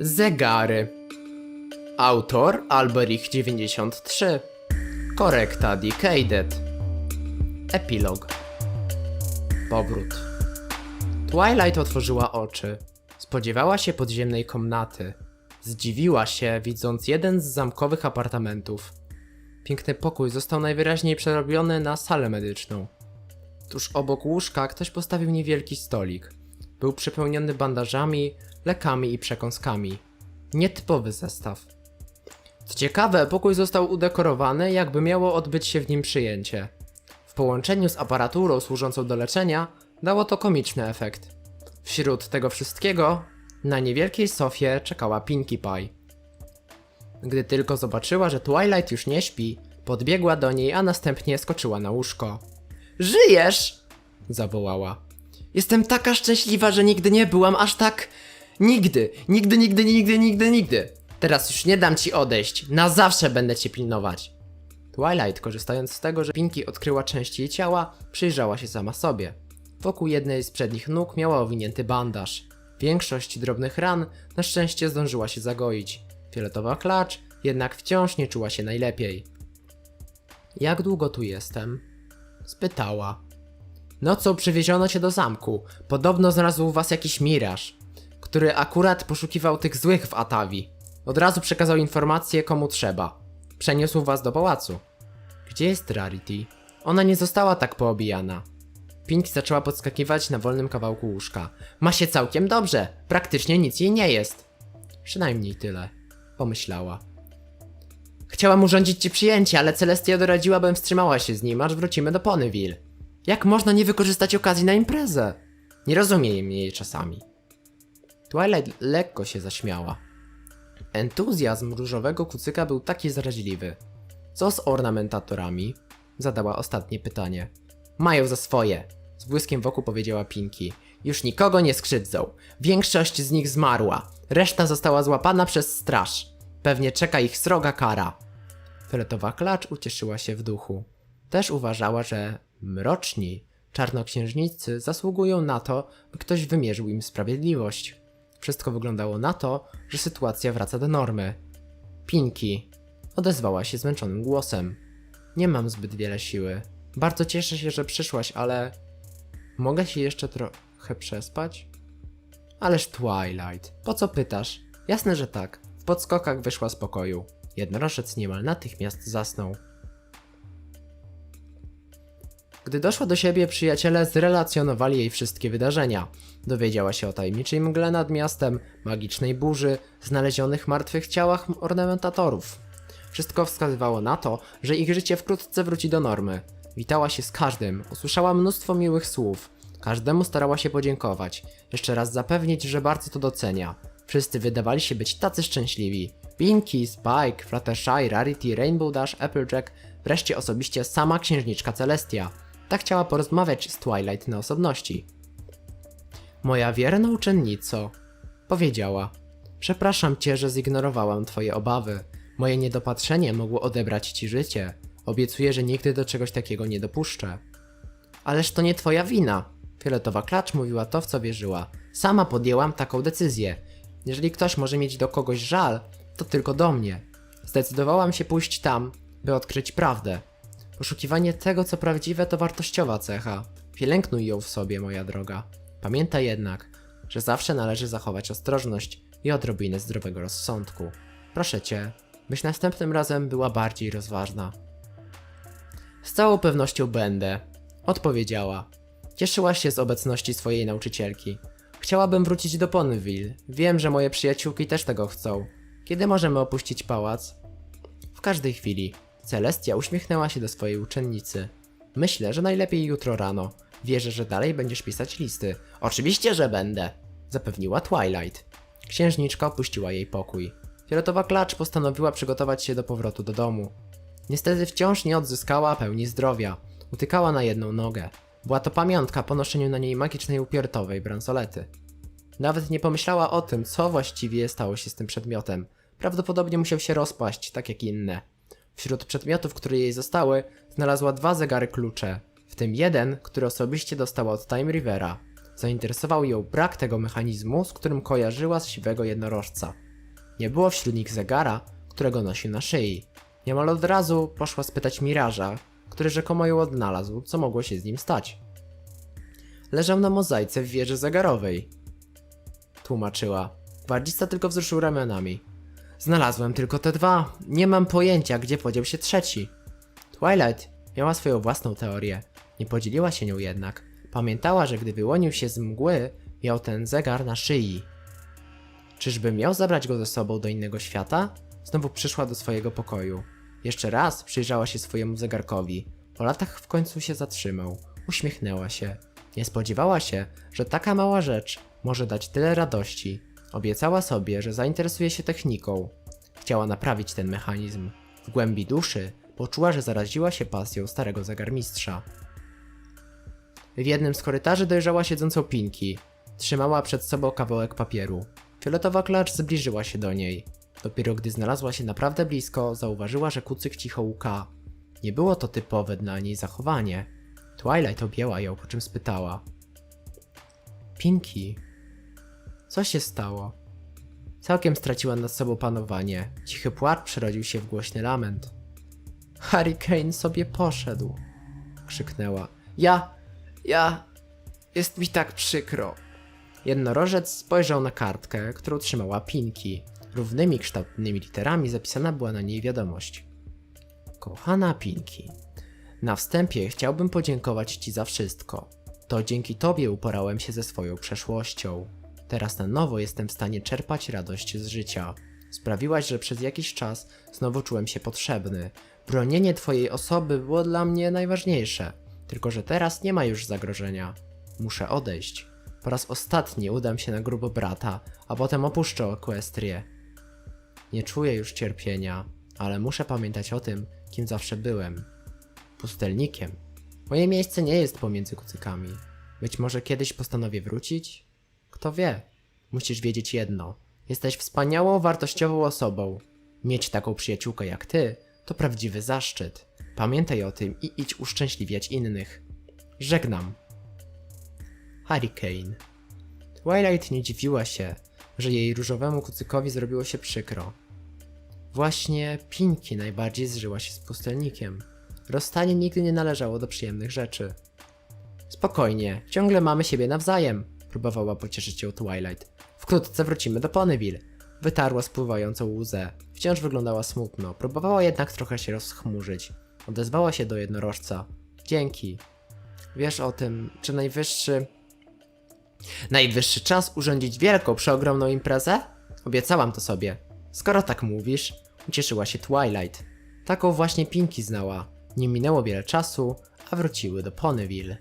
Zegary. Autor Alberich 93. Korekta Decaded. Epilog. Powrót. Twilight otworzyła oczy. Spodziewała się podziemnej komnaty. Zdziwiła się, widząc jeden z zamkowych apartamentów. Piękny pokój został najwyraźniej przerobiony na salę medyczną. Tuż obok łóżka ktoś postawił niewielki stolik. Był przepełniony bandażami, lekami i przekąskami. Nietypowy zestaw. Co ciekawe, pokój został udekorowany, jakby miało odbyć się w nim przyjęcie. W połączeniu z aparaturą służącą do leczenia, dało to komiczny efekt. Wśród tego wszystkiego, na niewielkiej sofie czekała Pinkie Pie. Gdy tylko zobaczyła, że Twilight już nie śpi, podbiegła do niej, a następnie skoczyła na łóżko. Żyjesz! zawołała. Jestem taka szczęśliwa, że nigdy nie byłam aż tak. Nigdy, nigdy, nigdy, nigdy, nigdy, nigdy. Teraz już nie dam ci odejść. Na zawsze będę cię pilnować. Twilight, korzystając z tego, że Pinki odkryła część jej ciała, przyjrzała się sama sobie. Wokół jednej z przednich nóg miała owinięty bandaż. Większość drobnych ran na szczęście zdążyła się zagoić. Fioletowa klacz jednak wciąż nie czuła się najlepiej. Jak długo tu jestem? Spytała. Nocą przywieziono cię do zamku. Podobno znalazł was jakiś miraż, który akurat poszukiwał tych złych w Atawi. Od razu przekazał informację komu trzeba. Przeniósł was do pałacu. Gdzie jest Rarity? Ona nie została tak poobijana. Pink zaczęła podskakiwać na wolnym kawałku łóżka. Ma się całkiem dobrze. Praktycznie nic jej nie jest. Przynajmniej tyle. Pomyślała. Chciałam urządzić ci przyjęcie, ale Celestia doradziła, bym wstrzymała się z nim, aż wrócimy do Ponyville. Jak można nie wykorzystać okazji na imprezę? Nie rozumiem jej czasami. Twilight lekko się zaśmiała. Entuzjazm różowego kucyka był taki zaraźliwy. Co z ornamentatorami? Zadała ostatnie pytanie. Mają za swoje. Z błyskiem wokół powiedziała Pinki. Już nikogo nie skrzywdzą. Większość z nich zmarła. Reszta została złapana przez straż. Pewnie czeka ich sroga kara. Fioletowa klacz ucieszyła się w duchu. Też uważała, że mroczni czarnoksiężnicy zasługują na to, by ktoś wymierzył im sprawiedliwość. Wszystko wyglądało na to, że sytuacja wraca do normy. Pinki odezwała się zmęczonym głosem. Nie mam zbyt wiele siły. Bardzo cieszę się, że przyszłaś, ale mogę się jeszcze trochę przespać? Ależ Twilight, po co pytasz? Jasne, że tak. W podskokach wyszła z pokoju. Jednorożec niemal natychmiast zasnął. Gdy doszła do siebie, przyjaciele zrelacjonowali jej wszystkie wydarzenia. Dowiedziała się o tajemniczej mgle nad miastem, magicznej burzy, znalezionych martwych ciałach ornamentatorów. Wszystko wskazywało na to, że ich życie wkrótce wróci do normy. Witała się z każdym, usłyszała mnóstwo miłych słów. Każdemu starała się podziękować, jeszcze raz zapewnić, że bardzo to docenia. Wszyscy wydawali się być tacy szczęśliwi. Pinky, Spike, Fluttershy, Rarity, Rainbow Dash, Applejack, wreszcie osobiście sama księżniczka Celestia. Tak chciała porozmawiać z Twilight na osobności. Moja wierna uczennico, powiedziała. Przepraszam cię, że zignorowałam twoje obawy. Moje niedopatrzenie mogło odebrać ci życie. Obiecuję, że nigdy do czegoś takiego nie dopuszczę. Ależ to nie twoja wina. Fioletowa klacz mówiła to, w co wierzyła. Sama podjęłam taką decyzję. Jeżeli ktoś może mieć do kogoś żal, to tylko do mnie. Zdecydowałam się pójść tam, by odkryć prawdę. Poszukiwanie tego, co prawdziwe, to wartościowa cecha. Pielęknuj ją w sobie, moja droga. Pamiętaj jednak, że zawsze należy zachować ostrożność i odrobinę zdrowego rozsądku. Proszę cię, byś następnym razem była bardziej rozważna. Z całą pewnością będę, odpowiedziała. Cieszyła się z obecności swojej nauczycielki. Chciałabym wrócić do Ponyville. Wiem, że moje przyjaciółki też tego chcą. Kiedy możemy opuścić pałac? W każdej chwili. Celestia uśmiechnęła się do swojej uczennicy. Myślę, że najlepiej jutro rano. Wierzę, że dalej będziesz pisać listy. Oczywiście, że będę, zapewniła Twilight. Księżniczka opuściła jej pokój. Fioletowa klacz postanowiła przygotować się do powrotu do domu. Niestety wciąż nie odzyskała pełni zdrowia. Utykała na jedną nogę. Była to pamiątka po noszeniu na niej magicznej upiortowej bransolety. Nawet nie pomyślała o tym, co właściwie stało się z tym przedmiotem. Prawdopodobnie musiał się rozpaść, tak jak inne. Wśród przedmiotów, które jej zostały, znalazła dwa zegary klucze, w tym jeden, który osobiście dostała od Time Rivera. Zainteresował ją brak tego mechanizmu, z którym kojarzyła z siwego jednorożca. Nie było wśród nich zegara, którego nosił na szyi. Niemal od razu poszła spytać Miraża, który rzekomo ją odnalazł, co mogło się z nim stać. Leżał na mozaice w wieży zegarowej. Tłumaczyła. Gwardzista tylko wzruszył ramionami. Znalazłem tylko te dwa. Nie mam pojęcia, gdzie podział się trzeci. Twilight miała swoją własną teorię. Nie podzieliła się nią jednak. Pamiętała, że gdy wyłonił się z mgły, miał ten zegar na szyi. Czyżby miał zabrać go ze sobą do innego świata? Znowu przyszła do swojego pokoju. Jeszcze raz przyjrzała się swojemu zegarkowi. Po latach w końcu się zatrzymał. Uśmiechnęła się. Nie spodziewała się, że taka mała rzecz może dać tyle radości. Obiecała sobie, że zainteresuje się techniką. Chciała naprawić ten mechanizm. W głębi duszy poczuła, że zaraziła się pasją starego zegarmistrza. W jednym z korytarzy dojrzała siedzącą Pinki. Trzymała przed sobą kawałek papieru. Fioletowa klacz zbliżyła się do niej. Dopiero gdy znalazła się naprawdę blisko, zauważyła, że kucyk cicho łka. Nie było to typowe dla niej zachowanie. Twilight objęła ją, po czym spytała. Pinki, co się stało? Całkiem straciła nad sobą panowanie. Cichy płacz przerodził się w głośny lament. Harry Kane sobie poszedł. Krzyknęła. Ja, ja, jest mi tak przykro. Jednorożec spojrzał na kartkę, którą trzymała Pinki. Równymi kształtnymi literami zapisana była na niej wiadomość. Kochana Pinki, na wstępie chciałbym podziękować Ci za wszystko. To dzięki Tobie uporałem się ze swoją przeszłością. Teraz na nowo jestem w stanie czerpać radość z życia. Sprawiłaś, że przez jakiś czas znowu czułem się potrzebny. Bronienie Twojej osoby było dla mnie najważniejsze. Tylko, że teraz nie ma już zagrożenia. Muszę odejść. Po raz ostatni udam się na grubo brata, a potem opuszczę Ekwestrię. Nie czuję już cierpienia, ale muszę pamiętać o tym, kim zawsze byłem. Pustelnikiem. Moje miejsce nie jest pomiędzy kucykami. Być może kiedyś postanowię wrócić? Kto wie? Musisz wiedzieć jedno. Jesteś wspaniałą, wartościową osobą. Mieć taką przyjaciółkę jak ty to prawdziwy zaszczyt. Pamiętaj o tym i idź uszczęśliwiać innych. Żegnam. Harry Kane. Twilight nie dziwiła się, że jej różowemu kucykowi zrobiło się przykro. Właśnie Pinki najbardziej zżyła się z pustelnikiem. Rozstanie nigdy nie należało do przyjemnych rzeczy. Spokojnie, ciągle mamy siebie nawzajem, próbowała pocieszyć ją Twilight. Wkrótce wrócimy do Ponyville. Wytarła spływającą łzę. Wciąż wyglądała smutno, próbowała jednak trochę się rozchmurzyć. Odezwała się do jednorożca. Dzięki. Wiesz o tym, czy najwyższy... Najwyższy czas urządzić wielką, przeogromną imprezę? Obiecałam to sobie. Skoro tak mówisz, ucieszyła się Twilight. Taką właśnie Pinki znała. Nie minęło wiele czasu, a wróciły do Ponyville.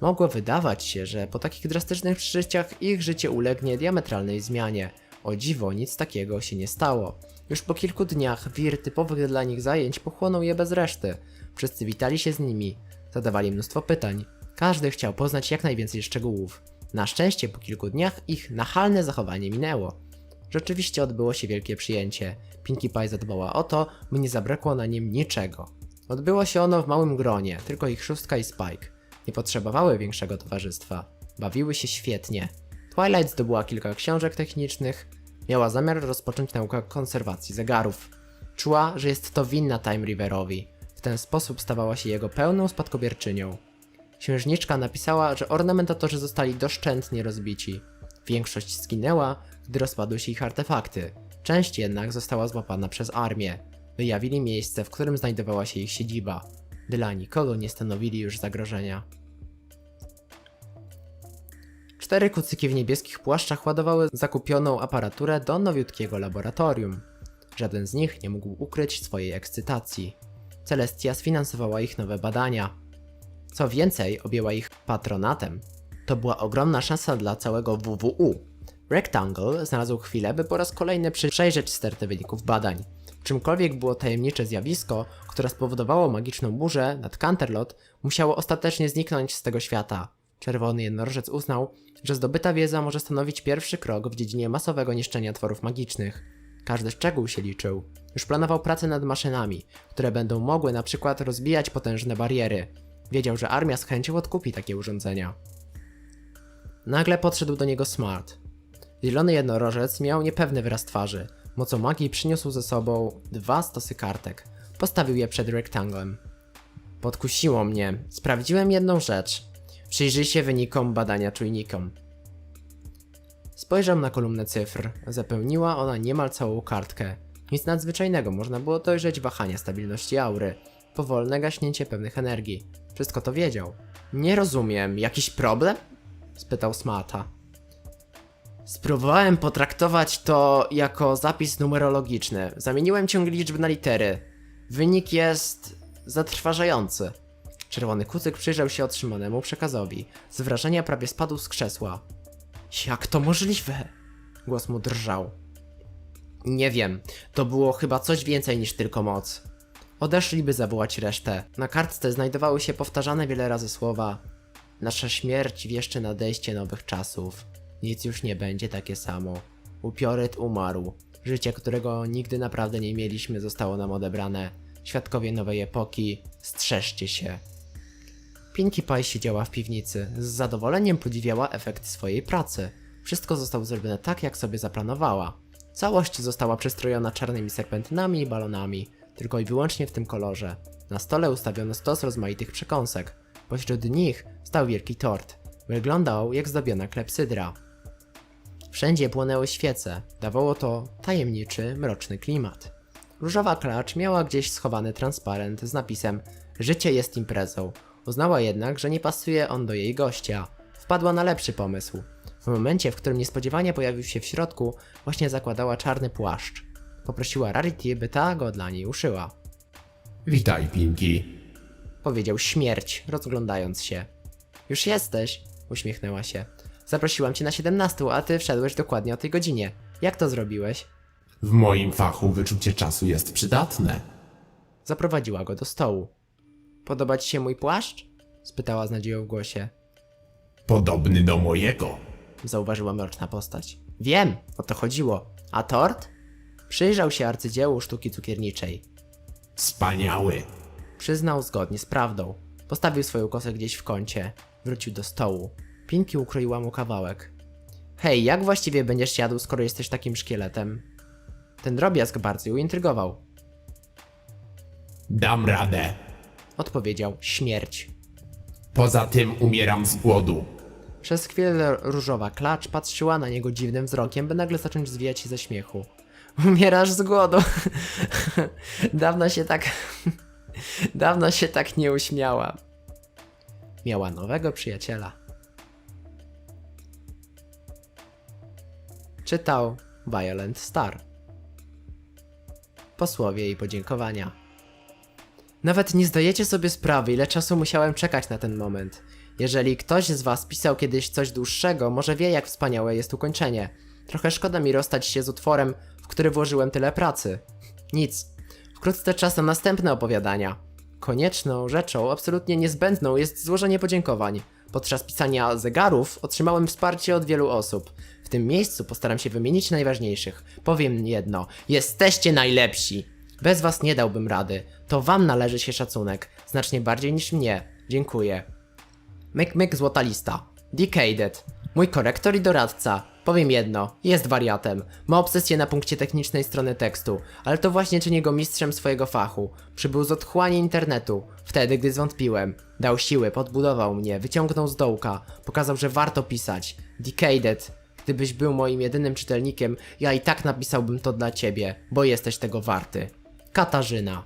Mogło wydawać się, że po takich drastycznych przeżyciach ich życie ulegnie diametralnej zmianie. O dziwo, nic takiego się nie stało. Już po kilku dniach wir typowych dla nich zajęć pochłonął je bez reszty. Wszyscy witali się z nimi, zadawali mnóstwo pytań. Każdy chciał poznać jak najwięcej szczegółów. Na szczęście po kilku dniach ich nachalne zachowanie minęło. Rzeczywiście odbyło się wielkie przyjęcie. Pinkie Pie zadbała o to, by nie zabrakło na nim niczego. Odbyło się ono w małym gronie, tylko ich szóstka i Spike. Nie potrzebowały większego towarzystwa. Bawiły się świetnie. Twilight zdobyła kilka książek technicznych. Miała zamiar rozpocząć naukę konserwacji zegarów. Czuła, że jest to winna Time Riverowi. W ten sposób stawała się jego pełną spadkobierczynią. Księżniczka napisała, że ornamentatorzy zostali doszczętnie rozbici. Większość zginęła, gdy rozpadły się ich artefakty. Część jednak została złapana przez armię. Wyjawili miejsce, w którym znajdowała się ich siedziba. Dla nikogo nie stanowili już zagrożenia. Cztery kucyki w niebieskich płaszczach ładowały zakupioną aparaturę do nowiutkiego laboratorium. Żaden z nich nie mógł ukryć swojej ekscytacji. Celestia sfinansowała ich nowe badania. Co więcej, objęła ich patronatem. To była ogromna szansa dla całego WWU. Rectangle znalazł chwilę, by po raz kolejny przejrzeć stertę wyników badań. Czymkolwiek było tajemnicze zjawisko, które spowodowało magiczną burzę nad Canterlot, musiało ostatecznie zniknąć z tego świata. Czerwony jednorożec uznał, że zdobyta wiedza może stanowić pierwszy krok w dziedzinie masowego niszczenia tworów magicznych. Każdy szczegół się liczył. Już planował pracę nad maszynami, które będą mogły na przykład rozbijać potężne bariery. Wiedział, że armia z chęcią odkupi takie urządzenia. Nagle podszedł do niego Smart. Zielony jednorożec miał niepewny wyraz twarzy. Mocą magii przyniósł ze sobą dwa stosy kartek. Postawił je przed rektanglem. Podkusiło mnie. Sprawdziłem jedną rzecz. Przyjrzyj się wynikom badania czujnikom. Spojrzał na kolumnę cyfr. Zapełniła ona niemal całą kartkę. Nic nadzwyczajnego, można było dojrzeć wahania stabilności aury. Powolne gaśnięcie pewnych energii. Wszystko to wiedział. Nie rozumiem, jakiś problem? spytał Smata. Spróbowałem potraktować to jako zapis numerologiczny. Zamieniłem ciąg liczb na litery. Wynik jest zatrważający. Czerwony kucyk przyjrzał się otrzymanemu przekazowi. Z wrażenia prawie spadł z krzesła. Jak to możliwe? Głos mu drżał. Nie wiem, to było chyba coś więcej niż tylko moc. Odeszli, by zawołać resztę. Na kartce znajdowały się powtarzane wiele razy słowa Nasza śmierć wieszczy nadejście nowych czasów. Nic już nie będzie takie samo. Upioryt umarł. Życie, którego nigdy naprawdę nie mieliśmy, zostało nam odebrane. Świadkowie nowej epoki, strzeżcie się. Pinkie Pie siedziała w piwnicy. Z zadowoleniem podziwiała efekt swojej pracy. Wszystko zostało zrobione tak, jak sobie zaplanowała. Całość została przystrojona czarnymi serpentynami i balonami, tylko i wyłącznie w tym kolorze. Na stole ustawiono stos rozmaitych przekąsek. Pośród nich stał wielki tort. Wyglądał jak zdobiona klepsydra. Wszędzie płonęły świece. Dawało to tajemniczy, mroczny klimat. Różowa klacz miała gdzieś schowany transparent z napisem Życie jest imprezą. Uznała jednak, że nie pasuje on do jej gościa. Wpadła na lepszy pomysł. W momencie, w którym niespodziewanie pojawił się w środku, właśnie zakładała czarny płaszcz. Poprosiła Rarity, by ta go dla niej uszyła. Witaj, Pinki. Powiedział śmierć, rozglądając się. Już jesteś, uśmiechnęła się. Zaprosiłam cię na 17, a ty wszedłeś dokładnie o tej godzinie. Jak to zrobiłeś? W moim fachu wyczucie czasu jest przydatne. Zaprowadziła go do stołu. Podoba ci się mój płaszcz? spytała z nadzieją w głosie. Podobny do mojego. Zauważyła mroczna postać. Wiem, o to chodziło. A tort? Przyjrzał się arcydziełu sztuki cukierniczej. Wspaniały. Przyznał zgodnie z prawdą. Postawił swoją kosę gdzieś w kącie. Wrócił do stołu. Pinki ukroiła mu kawałek. Hej, jak właściwie będziesz jadł, skoro jesteś takim szkieletem? Ten drobiazg bardzo ją intrygował. Dam radę. Odpowiedział śmierć. Poza tym umieram z głodu. Przez chwilę różowa klacz patrzyła na niego dziwnym wzrokiem, by nagle zacząć zwijać się ze śmiechu. Umierasz z głodu. Dawno się tak. Dawno się tak nie uśmiała. Miała nowego przyjaciela. Czytał Violent Star. Posłowie i podziękowania. Nawet nie zdajecie sobie sprawy, ile czasu musiałem czekać na ten moment. Jeżeli ktoś z was pisał kiedyś coś dłuższego, może wie jak wspaniałe jest ukończenie. Trochę szkoda mi rozstać się z utworem, w który włożyłem tyle pracy. Nic. Wkrótce czas na następne opowiadania. Konieczną rzeczą, absolutnie niezbędną jest złożenie podziękowań. Podczas pisania zegarów otrzymałem wsparcie od wielu osób. W tym miejscu postaram się wymienić najważniejszych. Powiem jedno: jesteście najlepsi! Bez was nie dałbym rady. To wam należy się szacunek. Znacznie bardziej niż mnie. Dziękuję. Myk myk złota lista. Decaded. Mój korektor i doradca. Powiem jedno, jest wariatem. Ma obsesję na punkcie technicznej strony tekstu, ale to właśnie czyni go mistrzem swojego fachu. Przybył z otchłani internetu, wtedy gdy zwątpiłem. Dał siły, podbudował mnie, wyciągnął z dołka, pokazał, że warto pisać. Decaded. Gdybyś był moim jedynym czytelnikiem, ja i tak napisałbym to dla ciebie, bo jesteś tego warty. Katarzyna.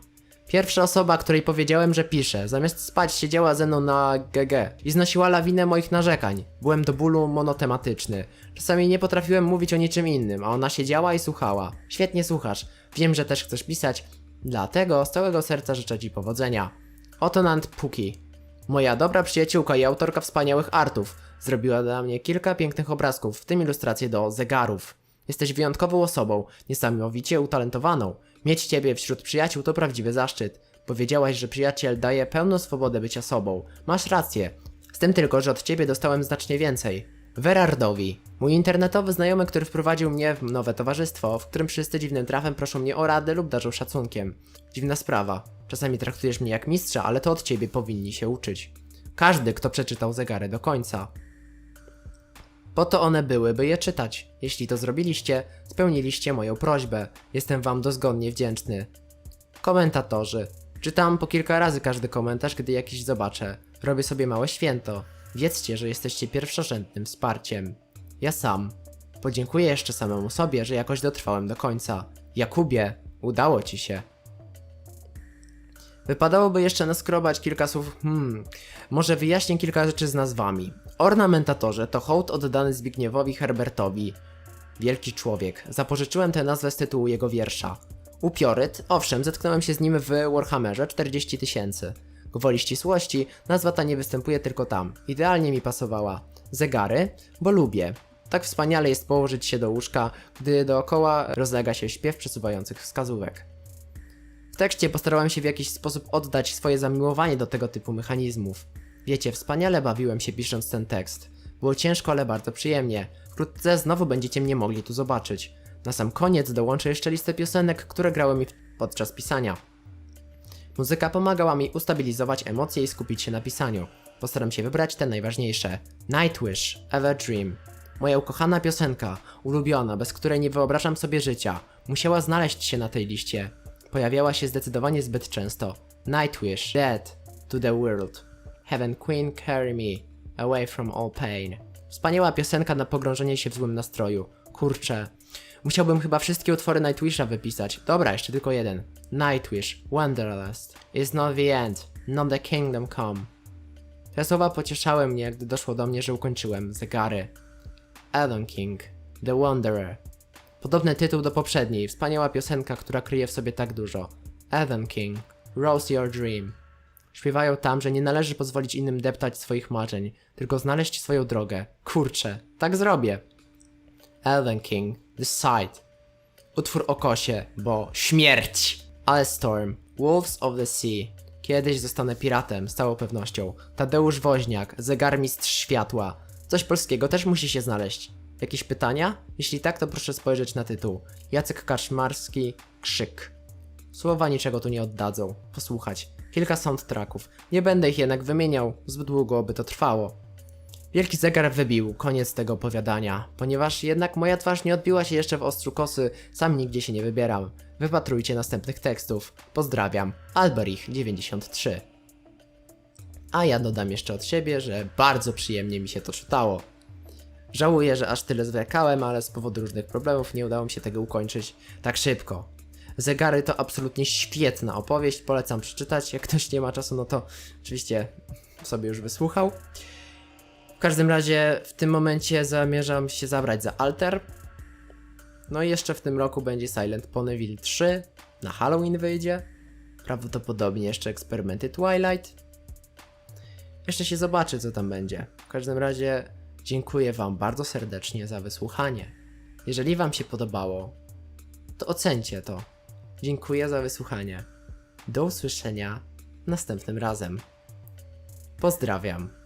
Pierwsza osoba, której powiedziałem, że piszę. Zamiast spać siedziała ze mną na GG i znosiła lawinę moich narzekań. Byłem do bólu monotematyczny. Czasami nie potrafiłem mówić o niczym innym, a ona siedziała i słuchała. Świetnie słuchasz. Wiem, że też chcesz pisać. Dlatego z całego serca życzę ci powodzenia. Oto Nant Puki. Moja dobra przyjaciółka i autorka wspaniałych artów. Zrobiła dla mnie kilka pięknych obrazków, w tym ilustracje do zegarów. Jesteś wyjątkową osobą, niesamowicie utalentowaną. Mieć ciebie wśród przyjaciół to prawdziwy zaszczyt. Powiedziałaś, że przyjaciel daje pełną swobodę bycia sobą. Masz rację. Z tym tylko, że od ciebie dostałem znacznie więcej. Werardowi. Mój internetowy znajomy, który wprowadził mnie w nowe towarzystwo, w którym wszyscy dziwnym trafem proszą mnie o radę lub darzą szacunkiem. Dziwna sprawa. Czasami traktujesz mnie jak mistrza, ale to od ciebie powinni się uczyć. Każdy, kto przeczytał zegary do końca. Po to one były, by je czytać. Jeśli to zrobiliście, spełniliście moją prośbę. Jestem wam dozgonnie wdzięczny. Komentatorzy. Czytam po kilka razy każdy komentarz, gdy jakiś zobaczę. Robię sobie małe święto. Wiedzcie, że jesteście pierwszorzędnym wsparciem. Ja sam. Podziękuję jeszcze samemu sobie, że jakoś dotrwałem do końca. Jakubie, udało ci się. Wypadałoby jeszcze naskrobać kilka słów. Hmm, może wyjaśnię kilka rzeczy z nazwami. Ornamentatorze to hołd oddany Zbigniewowi Herbertowi. Wielki człowiek. Zapożyczyłem tę nazwę z tytułu jego wiersza. Upioryt, owszem, zetknąłem się z nim w Warhammerze 40 tysięcy. Gwoli ścisłości, nazwa ta nie występuje tylko tam. Idealnie mi pasowała. Zegary, bo lubię. Tak wspaniale jest położyć się do łóżka, gdy dookoła rozlega się śpiew przesuwających wskazówek. W tekście postarałem się w jakiś sposób oddać swoje zamiłowanie do tego typu mechanizmów. Wiecie, wspaniale bawiłem się pisząc ten tekst. Było ciężko, ale bardzo przyjemnie. Wkrótce znowu będziecie mnie mogli tu zobaczyć. Na sam koniec dołączę jeszcze listę piosenek, które grały mi podczas pisania. Muzyka pomagała mi ustabilizować emocje i skupić się na pisaniu. Postaram się wybrać te najważniejsze. Nightwish, Ever Dream. Moja ukochana piosenka, ulubiona, bez której nie wyobrażam sobie życia, musiała znaleźć się na tej liście. Pojawiała się zdecydowanie zbyt często. Nightwish, Dead to the World. Heaven Queen Carry Me, Away from All Pain. Wspaniała piosenka na pogrążenie się w złym nastroju. Kurczę. Musiałbym chyba wszystkie utwory Nightwisha wypisać. Dobra, jeszcze tylko jeden. Nightwish, Wanderlust. Is not the end, not the kingdom come. Te słowa pocieszały mnie, gdy doszło do mnie, że ukończyłem zegary. Elon King, The Wanderer. Podobny tytuł do poprzedniej, wspaniała piosenka, która kryje w sobie tak dużo. Elon King, Rose Your Dream. Śpiewają tam, że nie należy pozwolić innym deptać swoich marzeń, tylko znaleźć swoją drogę. Kurczę, tak zrobię. Elven King, The Sight. Utwór o kosie, bo śmierć! Ale Storm, Wolves of the Sea. Kiedyś zostanę piratem, z całą pewnością. Tadeusz Woźniak, zegarmistrz światła. Coś polskiego też musi się znaleźć. Jakieś pytania? Jeśli tak, to proszę spojrzeć na tytuł. Jacek Kaczmarski, Krzyk. Słowa niczego tu nie oddadzą. Posłuchać. Kilka soundtracków. Nie będę ich jednak wymieniał, zbyt długo by to trwało. Wielki zegar wybił koniec tego opowiadania, ponieważ jednak moja twarz nie odbiła się jeszcze w ostrzu kosy, sam nigdzie się nie wybieram. Wypatrujcie następnych tekstów. Pozdrawiam, Alberich93. A ja dodam jeszcze od siebie, że bardzo przyjemnie mi się to czytało. Żałuję, że aż tyle zwlekałem, ale z powodu różnych problemów nie udało mi się tego ukończyć tak szybko. Zegary to absolutnie świetna opowieść, polecam przeczytać. Jak ktoś nie ma czasu, no to oczywiście sobie już wysłuchał. Każdym razie w tym momencie zamierzam się zabrać za Alter. No i jeszcze w tym roku będzie Silent Ponyville 3. Na Halloween wyjdzie. Prawdopodobnie jeszcze eksperymenty Twilight. Jeszcze się zobaczy, co tam będzie. W każdym razie dziękuję Wam bardzo serdecznie za wysłuchanie. Jeżeli Wam się podobało, to ocencie to. Dziękuję za wysłuchanie. Do usłyszenia następnym razem. Pozdrawiam.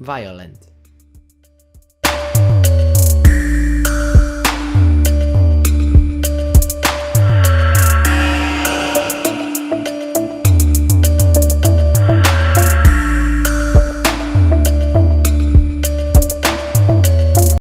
Violent.